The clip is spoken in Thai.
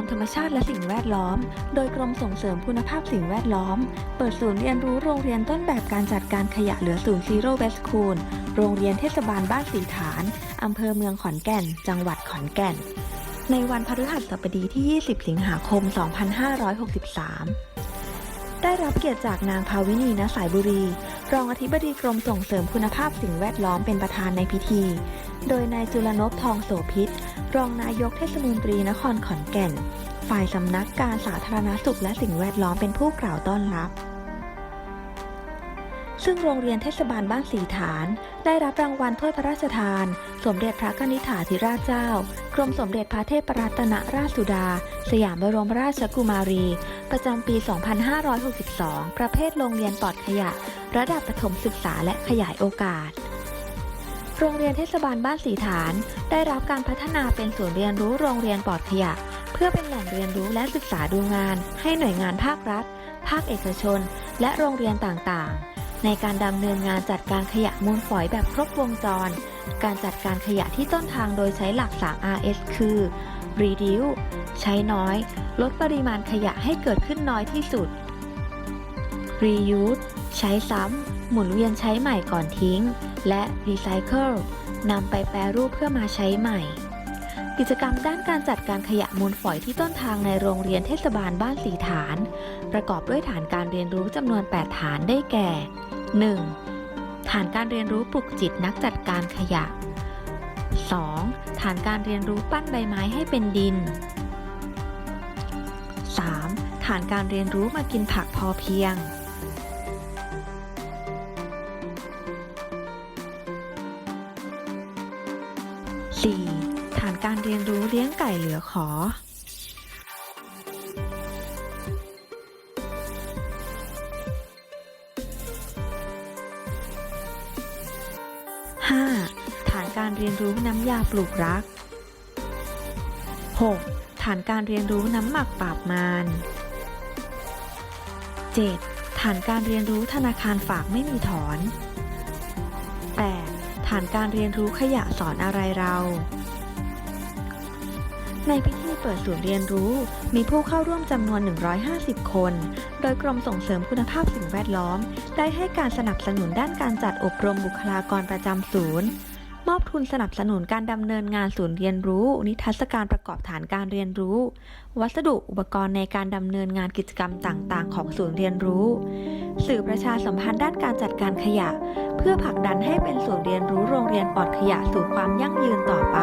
รธรรมชาติและสิ่งแวดล้อม โดยกรมส่งเสริมคุณภาพสิ่งแวดล้อม เปิดศูนย์เรียนรู้โรงเรียนต้นแบบการจัดการขยะเหลือศูนย์ซีโร่เวสคูล โรงเรียนเทศบาลบ้านสีฐาน อำเภอเมืองขอนแก่น จังหวัดขอนแก่น ในวันพฤหัสบดีที่ 20 สิงหาคม 2563 ได้รับเกียรติจากนางภาวินีณสายบุรี รองอธิบดีกรมส่งเสริมคุณภาพสิ่งแวดล้อมเป็นประธานในพิธี โดยนายจุลนพทองโสพิษ รองนายกเทศมนตรีนครขอนแก่น ฝ่ายสำนักการสาธารณสุขและสิ่งแวดล้อมเป็นผู้กล่าวต้อนรับ ซึ่งโรงเรียนเทศบาลบ้านสีฐาน ได้รับรางวัลถ้วยพระราชทาน สมเด็จพระกนิษฐาธิราชเจ้า กรมสมเด็จพระเทพรัตนราชสุดา สยามบรมราชกุมารี ประจำปี 2562 ประเภทโรงเรียนปลอดขยะ ระดับประถมศึกษาและขยายโอกาส โรงเรียนเทศบาลบ้านสีฐาน ได้รับการพัฒนาเป็นศูนย์เรียนรู้โรงเรียนปลอดขยะ เพื่อเป็นแหล่งเรียนรู้และศึกษาดูงาน ให้หน่วยงานภาครัฐ ภาคเอกชน และโรงเรียนต่างๆ ในการดำเนินงานจัดการขยะมูลฝอยแบบครบวงจร การจัดการขยะที่ต้นทางโดยใช้หลัก 3RS คือ reduce ใช้น้อย ลดปริมาณขยะให้เกิดขึ้นน้อยที่สุด reuse ใช้ซ้ำ หมุนเวียนใช้ใหม่ก่อนทิ้ง และ recycle นำไปแปรรูปเพื่อมาใช้ใหม่ กิจกรรมด้านการจัดการขยะมูลฝอยที่ต้นทางในโรงเรียนเทศบาลบ้านสีฐาน ประกอบด้วยฐานการเรียนรู้จำนวน 8 ฐานได้แก่ 1. ฐานการเรียนรู้ปลุกจิตนักจัดการขยะ 2. ฐานการเรียนรู้ปั้นใบไม้ให้เป็นดิน 3. ฐานการเรียนรู้มากินผักพอเพียง 4. ฐานการเรียนรู้เลี้ยงไก่เหลือขอ 5. ฐานการเรียนรู้น้ำยาปลูกรัก 6. ฐานการเรียนรู้น้ำหมักปราบมาร 7. ฐานการเรียนรู้ธนาคารฝากไม่มีถอน 8. ฐานการเรียนรู้ขยะสอนอะไรเรา ในพิธีเปิดศูนย์เรียนรู้มีผู้เข้าร่วมจำนวน 150 คน โดยกรมส่งเสริมคุณภาพสิ่งแวดล้อม ได้ให้การสนับสนุนด้านการจัดอบรมบุคลากรประจำศูนย์ มอบทุนสนับสนุนการดำเนินงานศูนย์เรียนรู้ นิทรรศการประกอบฐานการเรียนรู้ วัสดุอุปกรณ์ในการดำเนินงานกิจกรรมต่างๆ ของศูนย์เรียนรู้ สื่อประชาสัมพันธ์ด้านการจัดการขยะ เพื่อผลักดันให้เป็นศูนย์เรียนรู้โรงเรียนปลอดขยะสู่ความยั่งยืนต่อไป